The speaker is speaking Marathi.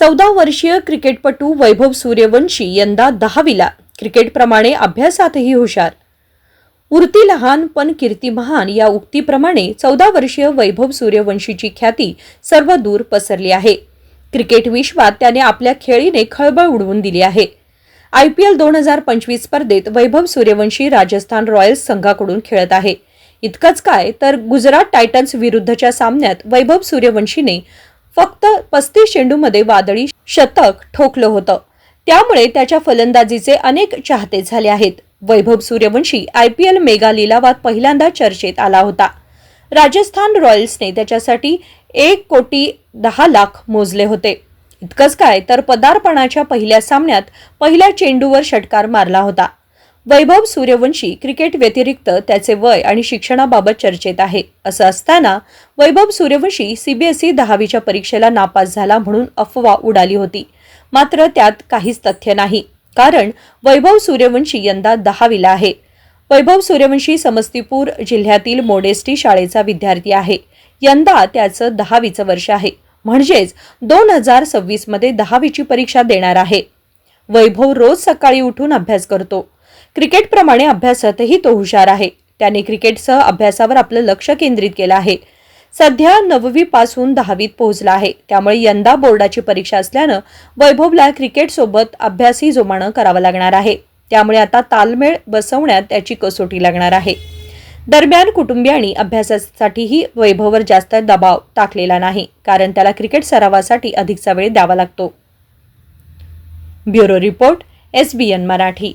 चौदा वर्षीय क्रिकेटपटू वैभव सूर्यवंशी यंदा दहावीला. क्रिकेटप्रमाणे अभ्यासातही हुशार. उरती लहान पण कीर्ती महान या उक्तीप्रमाणे चौदा वर्षीय वैभव सूर्यवंशीची ख्याती सर्व दूर पसरली आहे. क्रिकेट विश्वात त्याने आपल्या खेळीने खळबळ उडवून दिली आहे. आय पी एल दोन हजार पंचवीस स्पर्धेत वैभव सूर्यवंशी राजस्थान रॉयल्स संघाकडून खेळत आहे. इतकंच काय तर गुजरात टायटन्स विरुद्धच्या सामन्यात वैभव सूर्यवंशीने फक्त पस्तीस चेंडूमध्ये वादळी शतक ठोकलं होतं. त्यामुळे त्याच्या फलंदाजीचे अनेक चाहते झाले आहेत. Vaibhav Suryavanshi I P L mega लिलावात पहिल्यांदा चर्चेत आला होता. राजस्थान रॉयल्सने त्याच्यासाठी एक कोटी दहा लाख मोजले होते. इतकंच काय तर पदार्पणाच्या पहिल्या सामन्यात पहिल्या चेंडूवर षटकार मारला होता. वैभव सूर्यवंशी क्रिकेट व्यतिरिक्त त्याचे वय आणि शिक्षणाबाबत चर्चेत आहे. असं असताना वैभव सूर्यवंशी सीबीएसई दहावीच्या परीक्षेला नापास झाला म्हणून अफवा उडाली होती. मात्र त्यात काहीच तथ्य नाही. कारण वैभव सूर्यवंशी यंदा दहावीला आहे. वैभव सूर्यवंशी समस्तीपूर जिल्ह्यातील मोडेस्टी शाळेचा विद्यार्थी आहे. यंदा त्याचं दहावीचं वर्ष आहे. म्हणजेच दोन हजार सव्वीसमध्ये दहावीची परीक्षा देणार आहे. वैभव रोज सकाळी उठून अभ्यास करतो. क्रिकेटप्रमाणे अभ्यासातही तो हुशार आहे. त्याने क्रिकेटसह अभ्यासावर आपलं लक्ष केंद्रित केलं आहे. सध्या नववी पासून दहावीत पोहोचला आहे. त्यामुळे यंदा बोर्डाची परीक्षा असल्यानं वैभवला क्रिकेटसोबत अभ्यासही जोमानं करावा लागणार आहे. त्यामुळे आता तालमेळ बसवण्यात त्याची कसोटी लागणार आहे. दरम्यान कुटुंबियांनी अभ्यासासाठीही वैभववर जास्त दबाव टाकलेला नाही कारण त्याला क्रिकेट सरावासाठी अधिकचा वेळ द्यावा लागतो. Bureau report S B N Marathi.